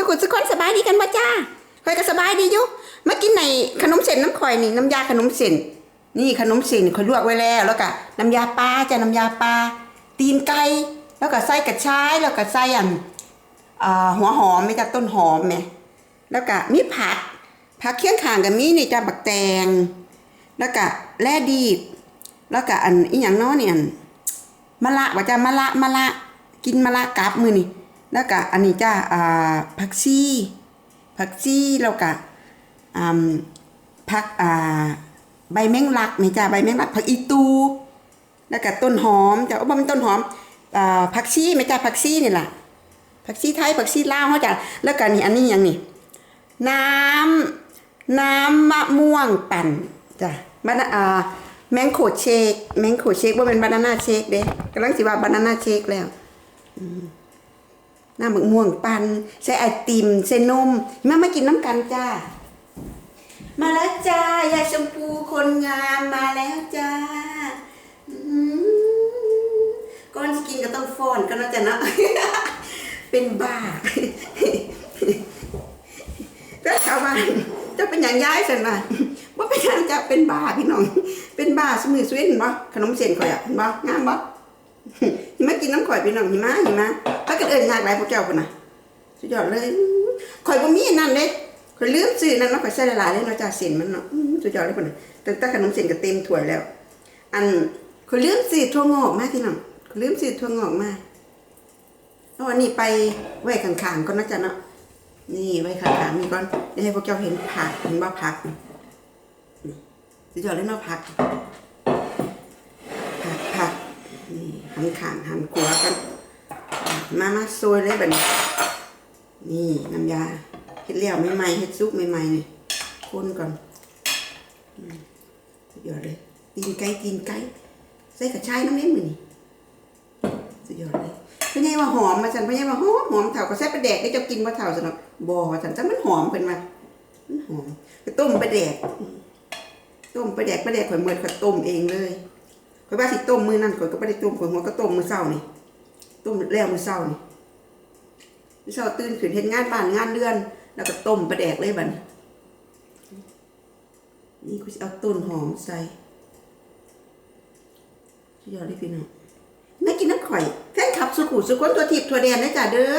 สุขุสุขคนสบายดีกันบ่จ้าคอยก็สบายดีอยู่มากินในขนมเส้นน้ำข่อยนี่น้ำยาขนมเส้นนี่ขนมเส้นข่อยลวกไว้แล้วแล้วก็น้ำยาปลาจ้ะน้ำยาปลาตีนไก่แล้วก็ใส่กระชายแล้วก็ใส่อันอ่าหัวหอมไม่จ้ะต้นหอมแหมแล้วก็มีผักผักเคียงขางกับมีนี่จ้ะบักแตง แล้วก็แล่ดีดแล้วก็อันอีหยังนาะเนี่ยมะละว่าจะมะละมะละกินมะละกับมือนี่ แล้วก็อันนี้จ้ะอ่าผักชีผักชีแล้วก็อ่าผักอ่าใบแมงลักนี่จ้ะใบแมงลักผักอีตู แล้วก็ต้นหอมจ้ะโอ้บ่มันต้นหอมอ่าผักชีไหมจ้ะผักชีนี่แหละผักชีไทยผักชีลาวเฮาจ้ะแล้วก็นี่อันนี้ยังนี่น้ำน้ำมะม่วงปั่นจ้ะบานาอ่าแมงโขดเชคแมงโขดเชคว่าเป็นบานาน่าเชคเด้กำลังสิว่าบานาน่าเชคแล้วอื น้ำมะม่วงปันใส่ไอติมใส่นมมามากินน้ำกันจ้า มาแล้วจ้ายายชมพูคนงามมาแล้วจ้าก่อนกินก็ต้องฟ้อนกันนะจ๊ะเนาะเป็นบ้าก็ชาวบ้านจะเป็นอย่างย้ายสันว่าว่าเป็นอย่างจะเป็นบ้าพี่น้อง เป็นบ้าสมือสเวนบ่ขนมเส้นข่อยอะเห็นบ่งามบ่หิมะกินน้ำข่อยพี่น้องหิมะหิมะถ้า กันเอิญยากหลายพวกเจ้าพุ่นน่ะสุดยอดเลยข่อยบ่มีนั่นเด้ข่อยลืมซื้อนั่นเนาะข่อยใส่หลายๆเลยเนาะจ้าเส้นมันเนาะสุดยอดเลยพุ่นน่ะแต่แต่ขนมเส้นก็เต็มถ้วยแล้ว อันข่อยลืมซื้อถั่วงอกมาพี่น้องข่อยลืมซื้อถั่วงอกมาเอาอันนี้ไปไว้ข้างๆก่อนนะจ๊ะเนาะนี่ไว้ข้างๆนี่ก่อนเดี๋ยวให้พวกเจ้าเห็นผักเห็นว่าผักสุดยอดเลยเนาะผักผักผักนี่หันข้างหันขัวกัน มามาโซยเลยแบบนี้นี่น้ำยาเฮ็ดเลี้ยวใหม่ๆเฮ็ดซุปใหม่ๆนี่คนก่อนสุดยอดเลยตีนไก่ตีนไก่ใส่กระชายน้ำเลี้งมือนี่สุดยอดเลยเพี่นใหญ่ว่าหอมมาสันเพี่นใหญ่ว่าหอมหอมเถ่าก็ใส่ปลาแดกได้เจ้ากินว่าเถ่าสนอกบ่ว่าสันจังมันหอมเพิ่นมามันหอมไปต้มปลาแดก ต้มปลาแดกปลาแดกข่อยเมื่อข่อยต้มเองเลยข่อยว่าสิต้มมือนั้นข่อยก็บ่ได้ต้มข่อยหัวก็ต้มมือเช้านี่ ต้มแล้วมื้อเช้านี่มื้อเช้าตื่นขึ้นเฮ็ดงานบ้านงานเรือน แล้วก็ต้มปลาแดกเลยบัดนี้นี่กูสิเอาต้นหอมใส่สุดยอดเลยพี่น้องไม่กินน้ำข่อยแฟนคลับสุขุสุขนตัวทิพย์ตัวแดนนะจ๊ะเด้อ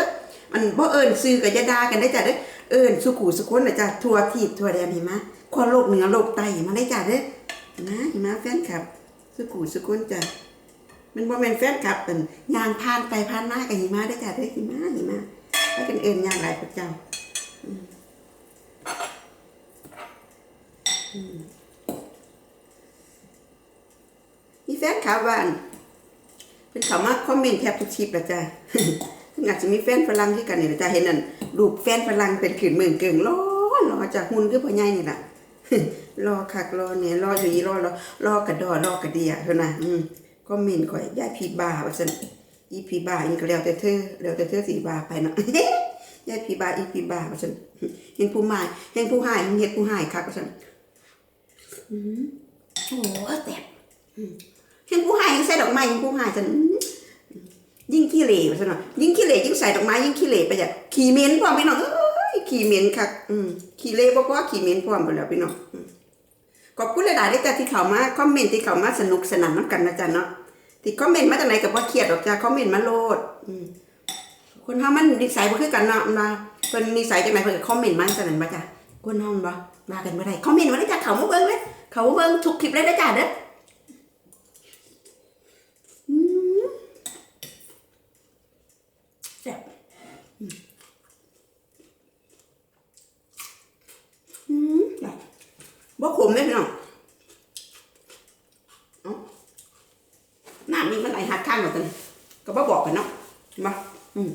มันบ่เอิญซื้อกับยาดากันได้จ้ะเด้อเอิญสุขุสุขนนะจ๊ะทัวทิพย์ทัวแดนเห็นไหมขั้วโลกเหนือโลกใต้มาได้จ้ะเด้อนะเห็นไหมแฟนคลับสุขุสุขนจ้ะ มันบ่แม่นแฟนคลับเป็นยางผ่านไปผ่านมากับหิมะได้จ้ะเด้หิมะหิมะแล้วกันเอิญยางหลายพระเจ้ามีแฟนคลับว่านเป็นเขามาคอมเมนต์แทบทุกคลิปล้วจ้ะอาจจะมีแฟนฝรั่งที่กันนี่ละจ้ะเห็นนั่นรูปแฟนฝรั่งเป็นขืนเมืองเก่งรอรอจากหุ่นคือพ่อใหญ่นี่แหละรอคักรอเนี่ยรออยู่อีรอรอรอกระดอรอกระเดียเท่านั้น อืมคอมเมนต์ข่อยยายพีบาว่าซั่นอีพีบาอีก็แล้วแต่เธอแล้วแต่เธอสิบาไปเนาะยายพีบาอีพีบาว่าซั่นเห็นผู้หมายเห็นผู้หายเห็นเฮ็ดผู้หายคักว่าซั่นอืมโอ้แซ่บเห็นผู้หายยังใส่ดอกไม้ยังผู้หายฉันยิ่งขี้เหร่ซะหน่อยยิ่งขี้เหร่ยิ่งใส่ดอกไม้ยิ่งขี้เหร่ไปจ้ะขี่เหม็นพร้อมพี่น้องเอ้ยขี่เหม็นคักอืมขี้เหร่บ่พอขี่เหม็นพร้อมไปแล้วพี่น้องอืม ขอบคุณหลายๆด้วยจ้าที่เขามาคอมเมนต์ที่เขามาสนุกสนานน้ำกันนะจ๊ะเนาะที่คอมเมนต์มาจากไหนกับว่าเครียดหรอกจ้าคอมเมนต์มาโลดคนเฮามันนิสัยบ่คือกันเนาะมาเพิ่นนิสัยจากไดเพิ่นก็คอมเมนต์มาจากนั้นบ่จ้ะคนเฮามันบ่มากันบ่ได้คอมเมนต์มาได้จ้ะเขามาเบิ่งเลยเขามาเบิ่งทุกคลิปเลยนะจ้ะเด้อ แซ่บอืมอืมแบบ บ่ขมเลยพี่น้องเอ้าน้ำนี่มันไหลหักข้างหมดเลยก็บ่บอกกันเนาะเห็นปะอืม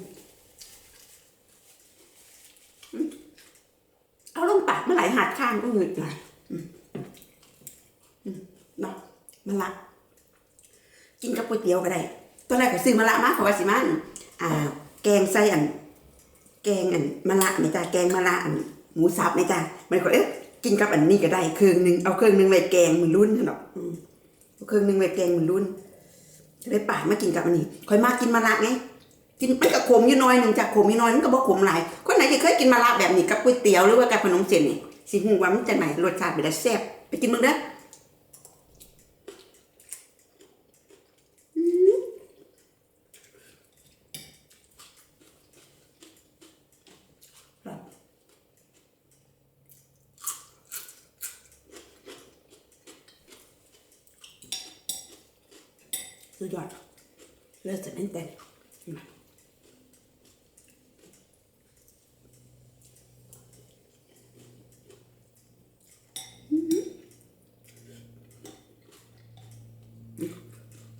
เอาลงปากมันไหลหักข้างก็หงึดหน่อยอืมเนาะมันละกินกับก๋วยเตี๋ยวก็ได้ตอนแรกก็ซื้อมะละมาเพราะว่าสิมันอ่า แกงใส่อัน แกงอันมะละนี่จ้ะแกงมะละอันหมูสับนี่จ้ะมันก็เอ๊ะ กินกับอันนี้ก็ได้เครื่องหนึงเอาเครื่องหนึงไว้แกงมือรุ่นเนาะเอาเครื่องหนึงไว้แกงมือรุ่นจะได้ป่ามากินกับอันนี้คอยมากินมะละไง กินไปกับขมอยู่น้อยหนึ่งจากขมอยู่น้อยมันก็บอกขมหลายคนไหนที่เคยกินมะระแบบนี้กับก๋วยเตี๋ยวหรือว่ากับขนมเส้นนี่สิหูว่ามันจะไหนรสชาติเป็นแซ่บไปกินมึงเด้อมครับ สุดยอดเลิศจะเป็นแต่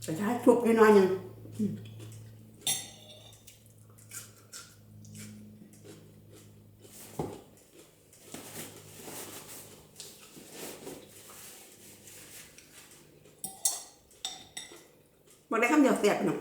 แต่ถ้าทุบน้อยๆหนึ่ง บอกได้คำเดียวเสียบหน่อย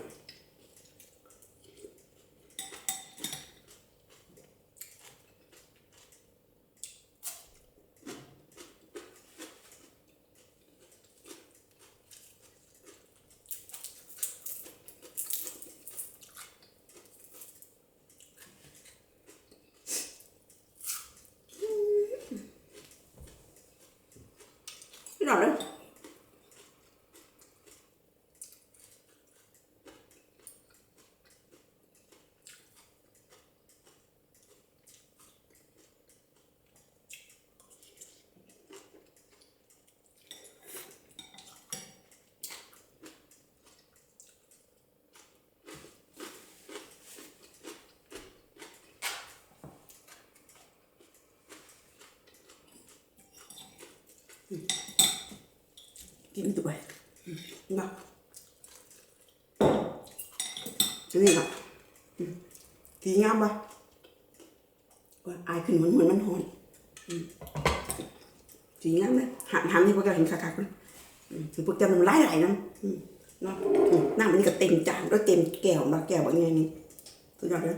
พี่หน่อยเลย กินด้วยอืมมานี่ละสีงามปะว่าอายขึ้นเหมือนเหมือนมันหอนสีงามเลยหันหันที่พวกเราเห็นคักๆเลยอืมคือพวกเจ้ามันไล่ไหลน้ำเนาะอืมน้ำมันก็เต็มจานก็เต็มแก้วมาแก้วแบบนี้นี่สุดยอดเลย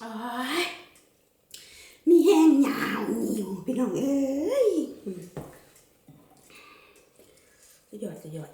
โอ้ยมีแห้งยาวนิ่วพี่น้อง เอ้ยสยอดสุดยอด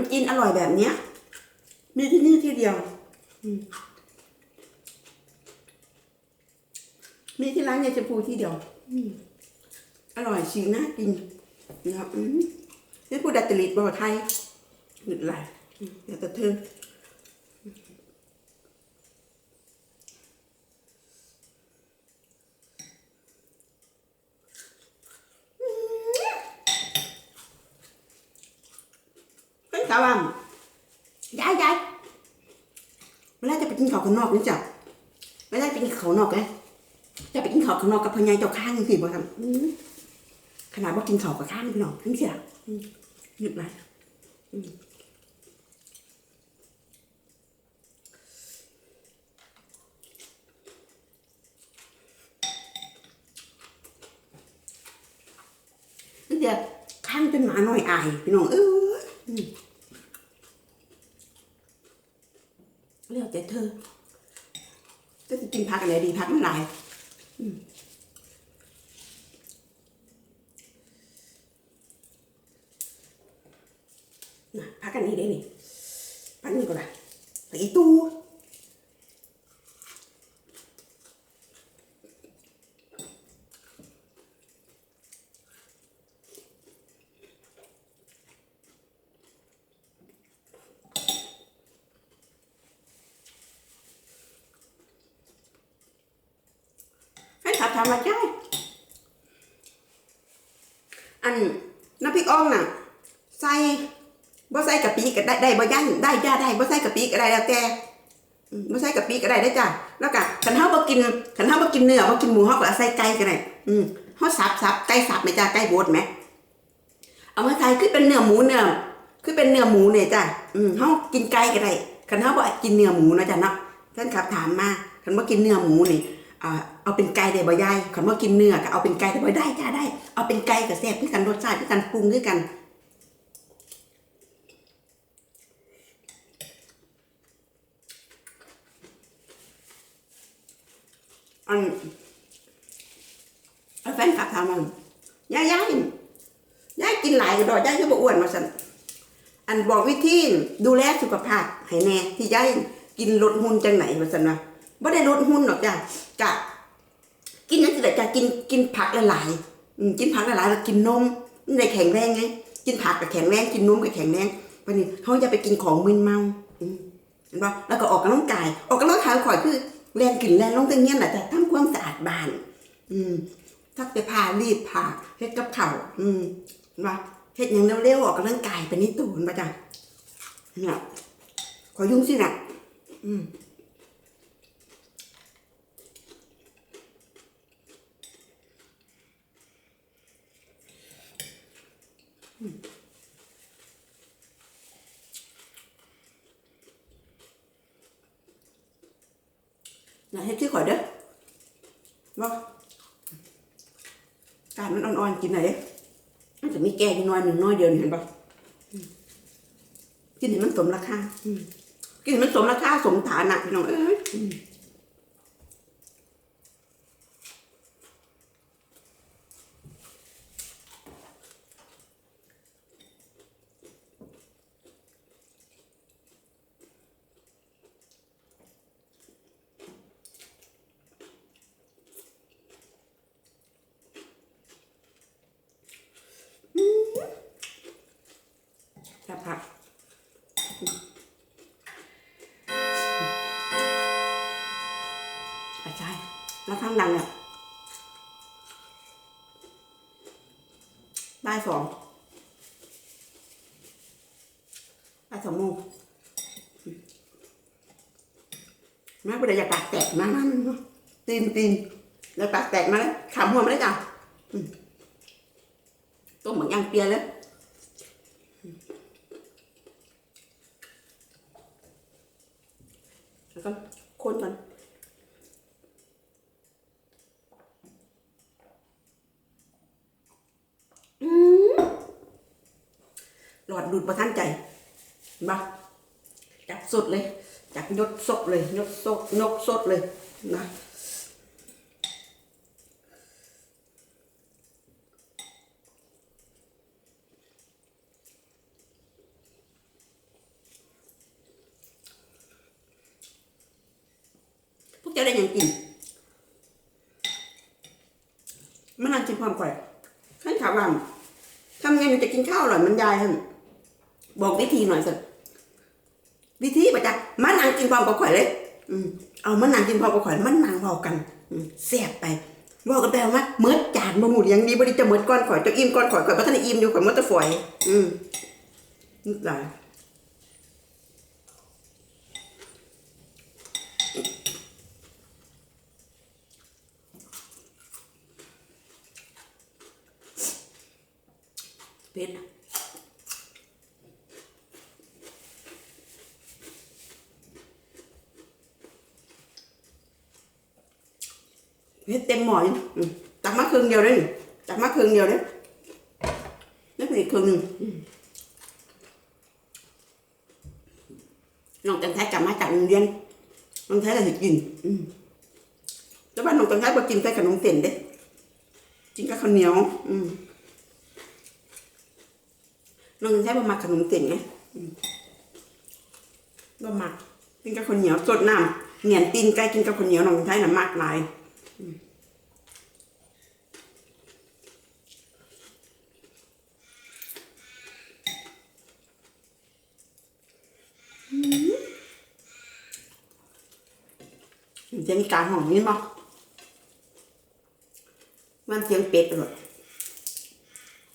มจีนอร่อยแบบเนี้ย มีที่นี่ที่เดียว มีที่ร้านยายชมพูที่เดียวอร่อยชิงน่ากินนะครับนี่พูดดัตตลิตบอกไทยหยุดไหลอืมเดี๋ยวแต่เธอ ยาวอะยายยายเวลาจะไปกินข้าวข้างนอกนี่จ้ะเวลาไปกินข้าวนอกไงจะไปกินข้าวข้างนอกกับพญายเจ้าข้างสิบ่ทำขนาดว่ากินข้าวกับข้างพี่น้องทั้งเสียหยุดไหลอืมเดี๋ยวข้างเป็นหมาหน่อยอายพี่น้องเอออืม เรียกแต่เธอจะกินผักอะไรดีผักมันหลายอืมน่ะผักอันนี้ได้นี่ผักนี้ก็ได้ผักอีตูให้ผัดทำมาใช่อันน้ำพริกอ่องน่ะ ใส่บ่ใส่กะปิก็ได้ได้บ่ย่างได้ย่าได้บ่ใส่ กะปิก็ได้แล้วแต่อืมบ่ใส่กะปิก็ได้ได้จ้ะแล้วก็คันเฮาบ่กินคันเฮาบ่กินเนื้อบ่กินหมูเฮาก็ใส่ไก่ก็ได้อืมเฮาสับสับไก่สับไหมจ้ะไก่บดไหมเอามาใส่คือเป็นเนื้อหมูเนื้อคือเป็นเนื้อหมูเนี่ยจ้ะอืมเฮากินไก่ก็ได้คันเฮาบ่กินเนื้อหมูนะจ้ะเนาะแฟนคลับถามมาคันว่ากินเนื้อหมูนี่อ่าเอาเป็นไก่ได้บ่ยายคันว่ากินเนื้อก็เอาเป็นไก่ได้บ่ได้จ้าได้ เอาเป็นไก่ก็แซ่บคือกันรสชาติคือกันปรุงคือกัน อันแฟนคลับถามมันยายยายยายกินหลายกระดอกยายคือบ่อ้วนมาสั่นอันบอกวิธีดูแลสุขภาพให้แน่ที่ยายกินลดหุ่นจังไหนมาสั่นว่าบ่ได้ลดหุ่นหรอกจ้ะกะกินนั่นสิแหละจ้ะกินกินผักหลายๆกินผักหลายๆแล้วกินนมมันได้แข็งแรงไงกินผักก็แข็งแรงกินนมก็แข็งแรงวันนี้เขาจะไปกินของมึนเมาอืมเห็นปะแล้วก็ออกกำลังกาย ออกกำลังกายข่อยคือ แรงกลิ่นแรงลงตรงเนี้ยแหละแต่ทำความสะอาดบ้าน อืมทักไปพารีดผ้าเฮ็ดกับข้าอืมเห็นปะเฮ็ดอย่างเร็วๆออกกำลังกายไปนิดตูนปะจ้ะเนี่ยขอยุ่งสินะอืมอ ย่าให้ที่ข่อยเด้อว่าการมันอ่อนๆกินไหนมันจะมีแก่อยู่น้อยหนึ่งน้อยเดียวนี่เห็นปะอืมกินให้มันสมราคาอืมกินให้มันสมราคาสมฐานะพี่น้องเอ้ยอืมแค่ผักอาใช่แล้ว ข้างดังเนี่ยได้สองได้สองโมงแม่ประเดี๋ยวอยากปากแตกมากนตีนตีนแล้วปากแตกมาแล้วขำหัวมาแล้วจ้ะต้มเหมือนยางเปียเลยแล้วก็คนก่อนอืมหลอดดูดประทันใจเห็นปะจับ สดเลยจับยดสดเลยยดสดนกสดเลยนะพวกเจ้าได้ยังกินมันนั่งกินความก่อยขั้นถามว่าทำไงมันจะกินข้าวอร่อยมันยายท่านบอกวิธีหน่อยสิ ประจักมันนั่งกินความกับข่อยเลย อืมเอามันนั่งกินความกับข่อยมันนั่งเว้ากัน อืมแซ่บไปเว่ากันไปว่าเมื่อจานมาหมูเลี้ยงดีบ่ได้จะเมื่อก้อนข่อยจะอิ่มก้อนข่อยข่อยบ่ทันได้อิ่มอยู่ข่อยมื่อตะฝอย อืมนี่หลายเผ็ด เผ็ดเต็มหม้อยู่อืมตักมาครึ่งเดียวเลยตักมาครึ่งเดียวเลยนี่เป็นอีกครึ่งหนึ่งน้องจันทายกลับมาจากโรงเรียนน้องไทยก็สิกินแต่ว่าน้องจันทายบ่กินใส่ขนมเส้นเด้กินกับข้าวเหนียวน้องใช้บะหมักขนมเส้นไงอืมบะหมักกินกับข้าวเหนียวสดน้ำเหนียนตีนไก่กินกับข้าวเหนียวน้องใช้น้ำมากหลาย เสียงกลางห้องนี่บ่มันเสียงเป็ดเลย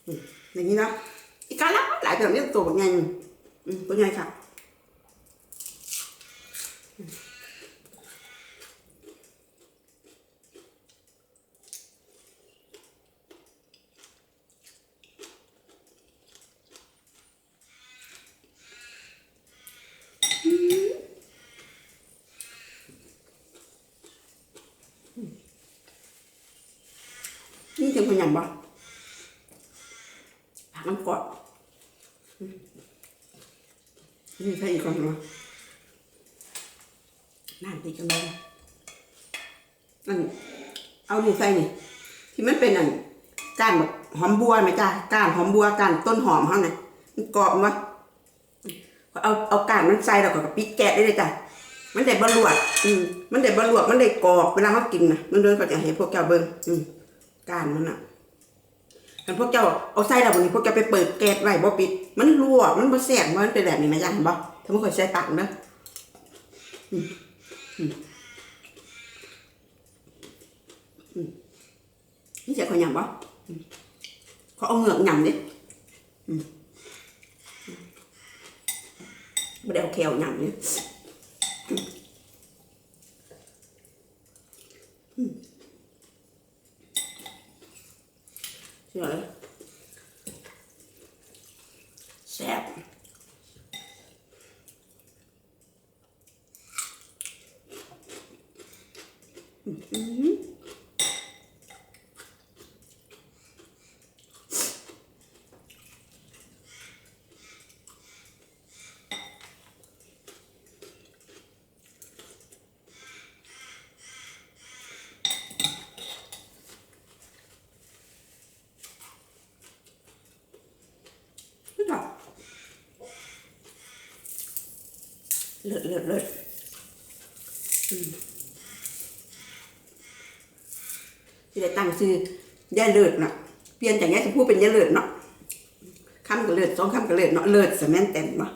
อืมอย่างนี้เนาะอีกการละหลายแบบนี้ตัวแบบไงอืมตัวใหญ่ค่ะ นี่ถึงคนหยังบ่ผัก น้ำกรอบนี่ใช่อีกคนเหรอน้ำตีกันเลยนั่นเอานี่ใส่นี่ ที่มันเป็นอันก้านแบบหอมบัวไหมจ้าก้านหอมบัวก้านต้นหอมเขาไงมันกรอบมั้ยเอาเอาก้านมันใส่แล้วก็ปิดแกะได้เลยจ้ะมันได้บรลวดอืมมันได้บรลวดมันได้กรอบเวลาเขากินนะมันเดินก็จะเห็นพวกเจ้าเบิ้งอืมก้านมันอะ คันพวกเจ้าเอาใส่แล้ววันนี้พวกเจ้าไปเปิดแก๊สไว้บ่ปิด มันลวมันบ่แสบมันเป็นแบบนี้นะจ๊ะเห็นบ่ถ้ามันค่อยใส่ปากนะอืมอืมอืมนี่จะเขาหยำบ่เขาเอาเหงือกหยำดิไม่ได้เอาแควหยำเนี่ย เชื่อเลยแซ่บอืม เลิศเลิศเลิศที่ได้ตั้งซื้อย่เลิศเนาะเปลี่ยนจากแย่าชมพู่เป็นแย่เลิศเนาะคำกับเลิศสองคำกับเลิศเนาะเลิศสมนเต็มเนาะ